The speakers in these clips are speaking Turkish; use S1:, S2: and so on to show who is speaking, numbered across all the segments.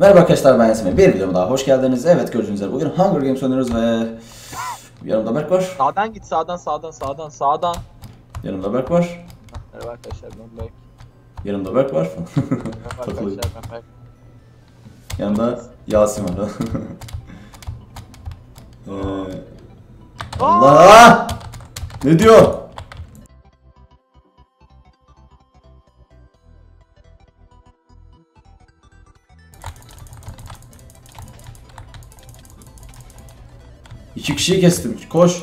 S1: Merhaba arkadaşlar ben Yasemin. Bir videoma daha hoş geldiniz. Evet gördüğünüz üzere bugün Hunger Games oynuyoruz ve yanımda Berk var.
S2: Sağdan git sağdan sağdan sağdan sağdan.
S1: Yanımda Berk var.
S2: Merhaba arkadaşlar ben Berk.
S1: Yanımda Berk var.
S2: Merhaba arkadaşlar ben Berk.
S1: yanımda Yasin var. ee, Allah! Ne diyor? İki kişiyi kestim. Koş.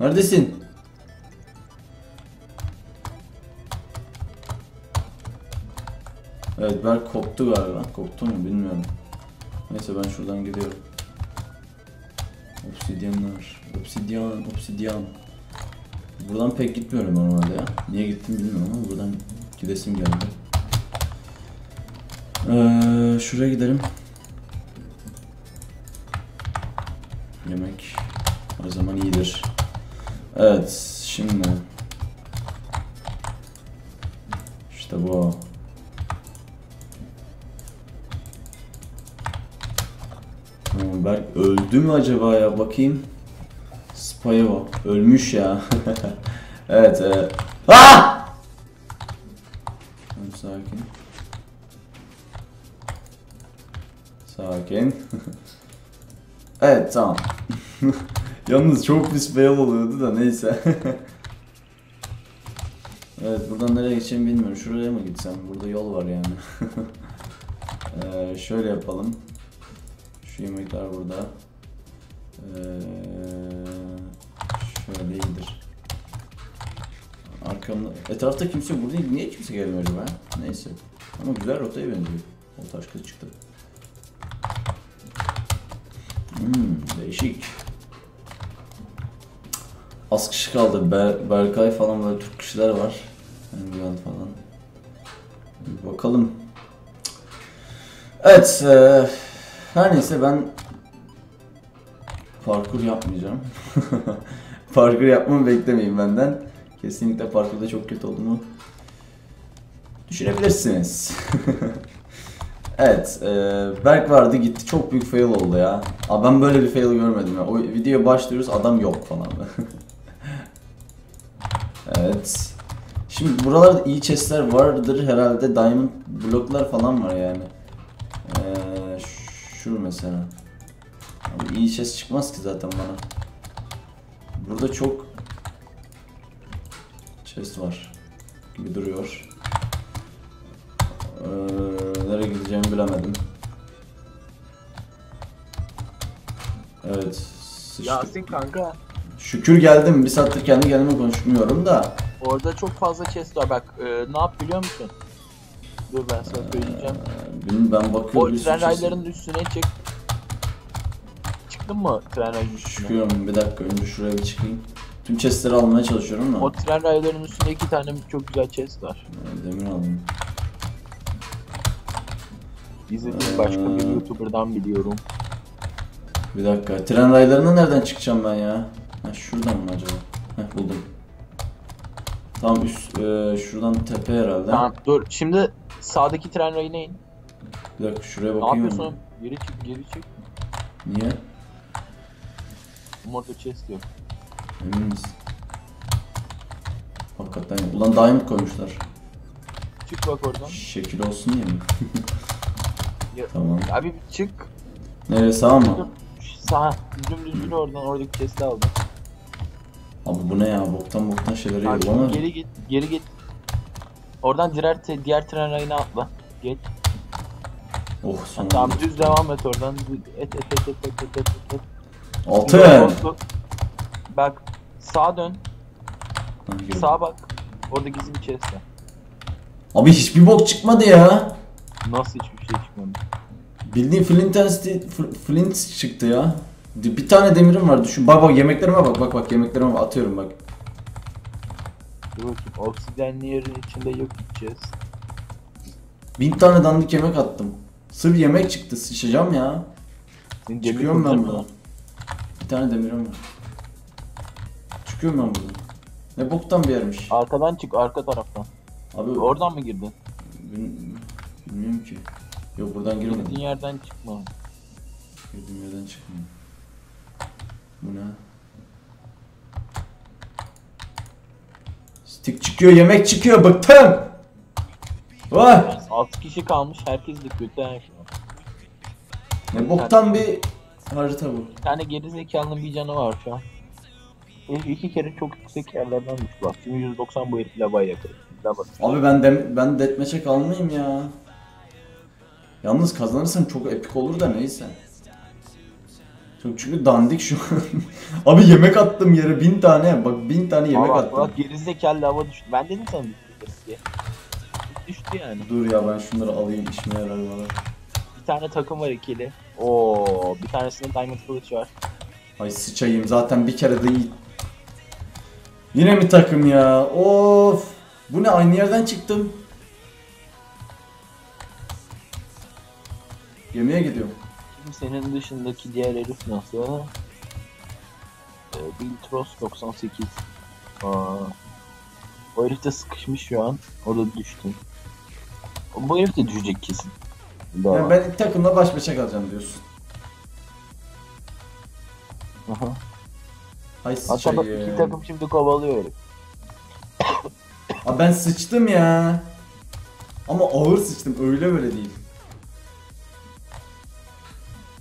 S1: Neredesin? Evet Berk koptu galiba. Koptu mu bilmiyorum. Neyse ben şuradan gidiyorum. Obsidyanlar. Obsidyan, obsidyan. Buradan pek gitmiyorum normalde ya. Niye gittim bilmiyorum ama buradan gidesim geldi. Ee, şuraya gidelim. Yemek her zaman iyidir. Evet, şimdi işte bu. Tamam, Berk öldü mü acaba ya bakayım. Spy o. Ölmüş ya. evet. E... Ah! Sakin. Sakin. evet tamam. Yalnız çok pis fail oluyordu da neyse. evet buradan nereye geçeceğimi bilmiyorum. Şuraya mı gitsem? Burada yol var yani. ee, şöyle yapalım. Şu yemekler burada. Ee, şöyle iyidir. Arkamda... Etrafta kimse yok. Burada niye kimse gelmiyor acaba? Neyse. Ama güzel rotaya benziyor. O taş çıktı. Hmm, değişik. Az kişi kaldı. Ber Berkay falan böyle Türk kişiler var. Engel falan. Bir bakalım. Evet. E, her neyse ben parkur yapmayacağım. parkur yapmamı beklemeyin benden. Kesinlikle parkurda çok kötü olduğumu düşünebilirsiniz. evet, e, Berk vardı gitti çok büyük fail oldu ya. Aa, ben böyle bir fail görmedim ya. O videoya başlıyoruz adam yok falan. evet. Şimdi buralarda iyi chestler vardır herhalde diamond bloklar falan var yani. Ee, şu mesela. Abi iyi chest çıkmaz ki zaten bana. Burada çok chest var gibi duruyor. Ee, nereye gideceğimi bilemedim. Evet. sıçtık.
S2: Yasin kanka.
S1: Şükür geldim. Bir saattir kendi kendime konuşmuyorum da.
S2: Orada çok fazla chest var bak. e, ne yap biliyor musun? Dur ben sana söyleyeceğim.
S1: Ee, ben,
S2: O
S1: bakıyorum. sürü
S2: tren
S1: chest-
S2: raylarının üstüne çık. Çıktın mı tren rayının üstüne?
S1: Çıkıyorum bir dakika önce şuraya bir çıkayım. Tüm chestleri almaya çalışıyorum ama.
S2: O tren raylarının üstünde iki tane çok güzel chest var.
S1: Ee, Demir aldım.
S2: İzlediğim başka bir. YouTuber'dan biliyorum.
S1: Bir dakika. Tren raylarına nereden çıkacağım ben ya? Ha şuradan mı acaba? Heh buldum. Tam üst e, şuradan tepe herhalde.
S2: Tamam dur şimdi sağdaki tren rayına in.
S1: Bir dakika şuraya
S2: Ne
S1: bakayım.
S2: yapıyorsun? oğlum? Geri çık geri çık.
S1: Niye?
S2: Orada chest yok.
S1: Emin misin? Hakikaten. Ulan diamond koymuşlar.
S2: Çık bak oradan.
S1: Şekil olsun diye mi?
S2: Ya-
S1: tamam.
S2: Abi çık.
S1: Nereye sağ mı?
S2: Sağ. Dümdüz yürü oradan oradaki chest'i al.
S1: Abi bu ne ya? Boktan boktan şeyler
S2: Abi
S1: yiyor
S2: geri git. Geri git. Oradan diğer, te- diğer tren rayına atla. Geç.
S1: Oh sonunda.
S2: Tamam düz devam et oradan. Et et et et et et et et. et.
S1: Altın.
S2: Bak sağa dön.
S1: Ha.
S2: Sağa bak. Orada gizli bir chest var.
S1: Abi hiçbir bok çıkmadı ya.
S2: Nasıl hiçbir çıkmadı?
S1: Bildiğin flint, flint çıktı ya. Bir tane demirim var düşün. Bak bak yemeklerime bak bak bak yemeklerime bak. atıyorum bak.
S2: Bakayım. Obsidianli yerin içinde yok chest.
S1: Bin tane dandik yemek attım. Sırf yemek çıktı sıçacağım ya.
S2: Senin
S1: Çıkıyorum ben buradan. Bir tane demirim var. Çıkıyorum ben buradan. Ne boktan bir yermiş.
S2: Arkadan çık arka taraftan.
S1: Abi
S2: Oradan mı girdin?
S1: bil- bilmiyorum ki. Yok buradan girmedim.
S2: Girdiğin yerden çıkma.
S1: Girdiğim yerden çıkmıyor. Bu ne? Stick çıkıyor, yemek çıkıyor, bıktım! Vay!
S2: 6 kişi kalmış herkes de kötü her şey.
S1: Ne boktan bir harita bu.
S2: Bir tane gerizekalının bir canı var şu an. Herif iki kere çok yüksek yerlerden düştü bak. Şimdi 190 bu herif lavaya yakın.
S1: Abi ben de ben deathmatch'e kalmayayım ya. Yalnız kazanırsam çok epik olur da neyse. Çok çünkü dandik şu an. Abi yemek attım yere bin tane. Bak bin tane yemek
S2: Aa,
S1: attım.
S2: Bak gerizekalı lava düştü. Ben dedim sana düştü diye. Düştü yani.
S1: Dur ya ben şunları alayım işime yarar bana.
S2: Bir tane takım var ikili. Oo, bir tanesinde diamond kılıç var.
S1: Ay sıçayım zaten bir kere değil. Yine mi takım ya? Of. Bu ne aynı yerden çıktım. Gemiye gidiyorum.
S2: Senin dışındaki diğer herif nasıl? Ee, Biltros 98. Aa. O herif de sıkışmış şu an. O da düştü. Bu herif de düşecek kesin. Daha.
S1: Yani ben takımla baş başa kalacağım diyorsun.
S2: Aha.
S1: Ay
S2: bak
S1: sıçayım.
S2: iki takım şimdi kovalıyor herif.
S1: Abi ben sıçtım ya. Ama ağır sıçtım öyle böyle değil.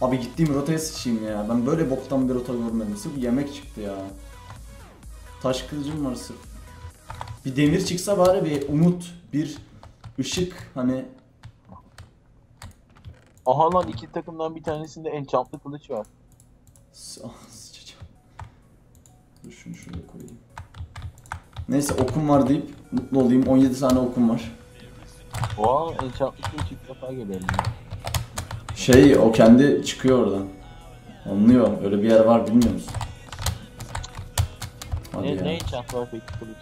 S1: Abi gittiğim rotaya sıçayım ya. Ben böyle boktan bir rota görmedim. Sırf yemek çıktı ya. Taş kılıcım var sırf. Bir demir çıksa bari bir umut, bir ışık hani
S2: Aha lan iki takımdan bir tanesinde enchantlı kılıç var.
S1: Ah, sıçacağım. Dur şunu şuraya koyayım. Neyse okum var deyip mutlu olayım. 17 tane okum var.
S2: Oha enchantlı kılıç ilk defa geliyor.
S1: Şey o kendi çıkıyor oradan. Anlıyor. Öyle bir yer var bilmiyor musun? Hadi
S2: Ne,
S1: ya.
S2: ne?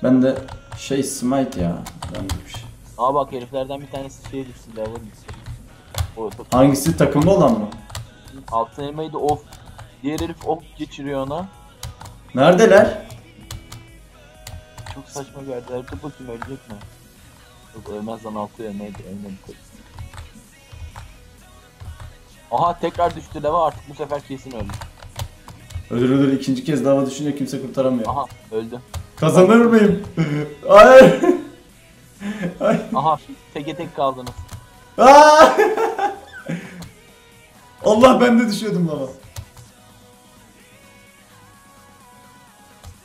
S1: Ben de şey smite ya. Ben de bir şey.
S2: Aa bak heriflerden bir tanesi şeye düştü. O takım.
S1: Hangisi takımlı olan mı?
S2: Altın elmayı da off. Diğer herif off geçiriyor ona.
S1: Neredeler?
S2: Çok saçma bir yerde. Dur bakayım ölecek mi? Yok ölmez lan altı elmaydı ölmedi. Aha tekrar düştü lava artık bu sefer kesin öldü.
S1: Ölür ölür ikinci kez dava düşünce kimse kurtaramıyor.
S2: Aha öldü.
S1: Kazanır mıyım? Hayır. Ay.
S2: Aha teke tek kaldınız.
S1: Aa! Allah ben de düşüyordum lava.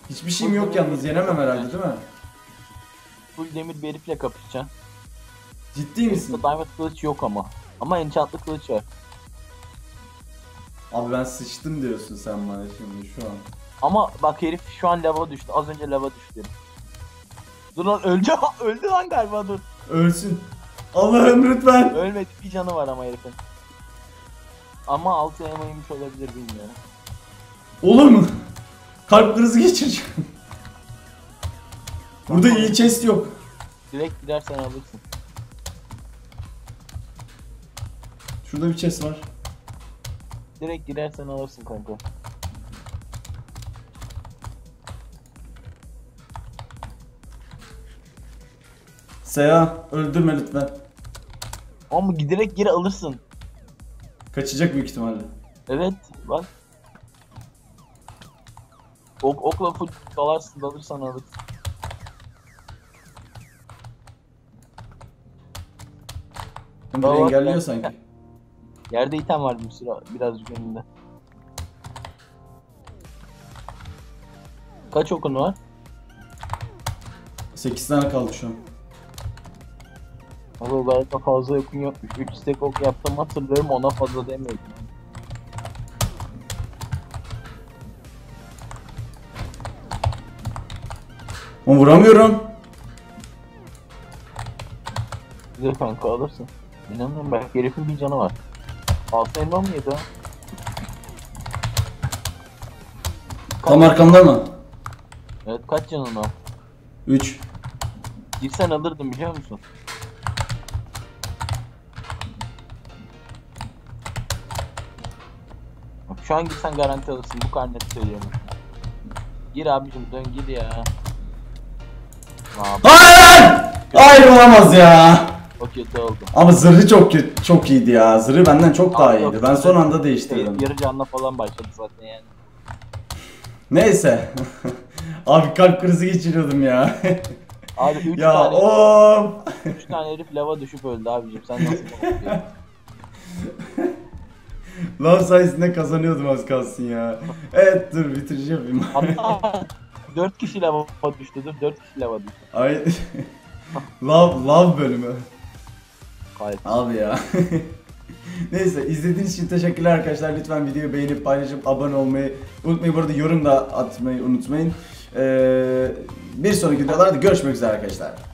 S1: Hiçbir şeyim yok yalnız yenemem herhalde değil mi?
S2: Full demir bir herifle kapışacaksın.
S1: Ciddi misin?
S2: Diamond kılıç yok ama. Ama enchantlı kılıç var.
S1: Abi ben sıçtım diyorsun sen bana şimdi şu an.
S2: Ama bak herif şu an lava düştü. Az önce lava düştü. Dur lan öldü. öldü lan galiba dur.
S1: Ölsün. Allah'ım lütfen.
S2: Ölmedi bir canı var ama herifin. Ama altı elmaymış olabilir bilmiyorum.
S1: Olur mu? Kalp krizi geçireceğim. Burada iyi chest yok.
S2: Direkt gidersen alırsın.
S1: Şurada bir chest var.
S2: Direkt girersen alırsın kanka.
S1: Seya öldürme lütfen.
S2: Ama giderek geri alırsın.
S1: Kaçacak büyük ihtimalle.
S2: Evet bak. Ok, okla full dalarsın dalırsan alırsın. Baba,
S1: engelliyor sanki.
S2: Yerde item var bir sürü birazcık önünde. Kaç okun var?
S1: 8 tane kaldı şu an.
S2: Abi o da fazla okun yokmuş. 3 stack ok yaptım hatırlıyorum ona fazla demiyorum.
S1: Ama vuramıyorum.
S2: Güzel kanka alırsın. İnanmıyorum belki herifin bir canı var. Altı elma mı yedi o?
S1: Tam arkamda mı?
S2: Evet kaç canın var?
S1: 3.
S2: Girsen alırdım biliyor musun? Bak şu an girsen garanti alırsın bu kadar net söylüyorum. Gir abicim dön gir ya.
S1: Hayır! Hayır olamaz ya.
S2: O kötü oldu.
S1: Ama zırhı çok kötü, çok iyiydi ya. Zırhı benden çok daha
S2: Abi
S1: iyiydi.
S2: yok,
S1: Ben son anda değiştirdim.
S2: yarı canla falan başladı zaten yani.
S1: Neyse. Abi kalp krizi geçiriyordum ya.
S2: Abi 3
S1: ya
S2: tane,
S1: o
S2: üç tane herif lava düşüp öldü abicim. Sen nasıl korkuyorsun?
S1: Lav sayesinde kazanıyordum az kalsın ya. Evet dur bitirici yapayım.
S2: Hatta 4 kişi lava düştü. Dur 4 kişi lava düştü.
S1: Ay Love Love bölümü.
S2: Gayet.
S1: Abi ya. Neyse izlediğiniz için teşekkürler arkadaşlar. Lütfen videoyu beğenip paylaşıp abone olmayı unutmayın. Bu arada yorum da atmayı unutmayın. Ee, bir sonraki videolarda görüşmek üzere arkadaşlar.